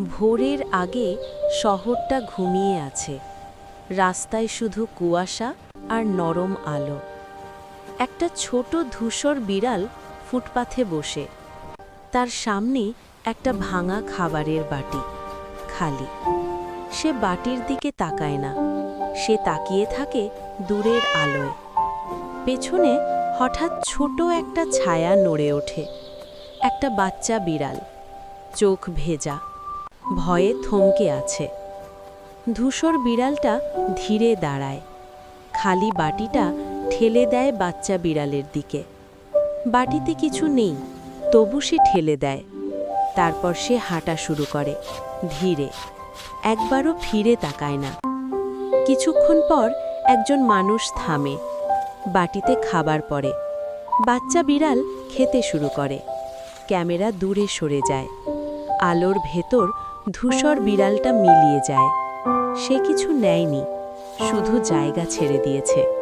ভোরের আগে শহরটা ঘুমিয়ে আছে। রাস্তায় শুধু কুয়াশা আর নরম আলো। একটা ছোট ধূসর বিড়াল ফুটপাথে বসে। তার সামনে একটা ভাঙা খাবারের বাটি, খালি। সে বাটির দিকে তাকায় না। সে তাকিয়ে থাকে দূরের আলোয়। পেছনে হঠাৎ ছোট একটা ছায়া নড়ে ওঠে। একটা বাচ্চা বিড়াল। চোখ ভেজা। ভয়ে থমকে আছে। ধূসর বিড়ালটা ধীরে দাঁড়ায়। খালি বাটিটা ঠেলে দেয় বাচ্চা বিড়ালের দিকে। বাটিতে কিছু নেই, তবু সে ঠেলে দেয়। তারপর সে হাঁটা শুরু করে, ধীরে। একবারও ফিরে তাকায় না। কিছুক্ষণ পর একজন মানুষ থামে। বাটিতে খাবার পড়ে। বাচ্চা বিড়াল খেতে শুরু করে। ক্যামেরা দূরে সরে যায়। আলোর ভেতর ধূসর বিড়ালটা মিলিয়ে যায়। সে কিছু নেয়নি শুধু জায়গা ছেড়ে দিয়েছে।